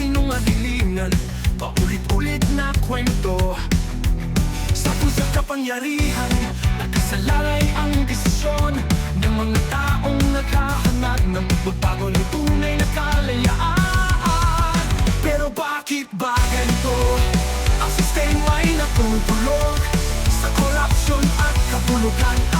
kasinungalingan Paulit-ulit na kwento. Sa pusang kapangyarihan Nakasalalay ang desisyon Ng mga taong naghahanap Ng pagbabago ng tunay na kalayaan. Pero bakit ba ganito? Ang sistema'y natutulog Sa korupsyon at kapulugan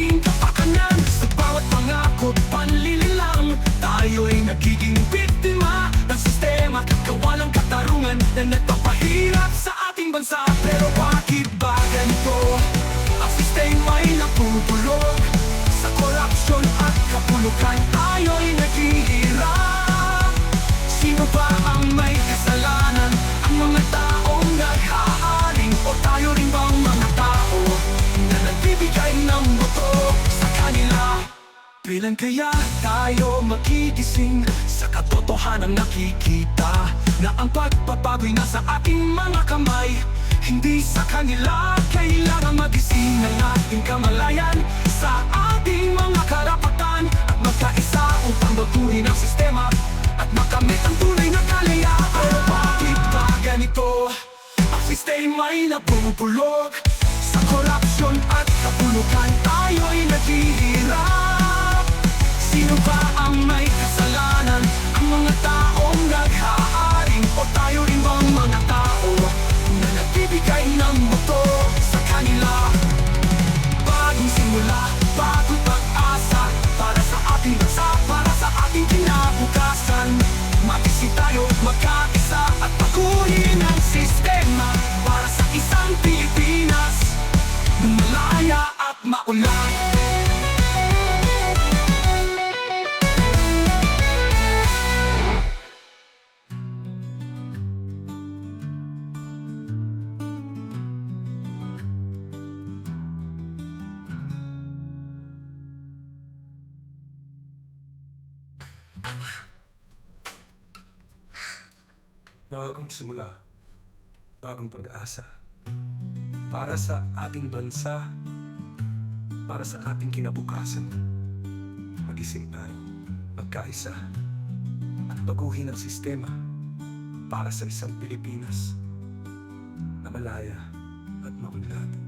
ating kapakanan Sa bawat pangako panlililang. Tayo'y nagiging Bilang kaya tayo magigising Sa katotohanan nakikita Na ang pagpapago'y nasa ating mga kamay. Hindi sa kanila Kailangan magising. Ng ating kamalayan Sa ating mga karapatan At magkaisa upang baguhin ang sistema At makamit ang tunay na kalayaan. Bakit ba ganito? Ang sistema'y napupulog Sa korupsyon at kapulukan Bagong simula, bagong pag-asa Para sa ating bansa, para sa ating kinabukasan. Magising tayo, magkaisa At baguhin ang sistema para sa isang Pilipinas Na malaya at maunlad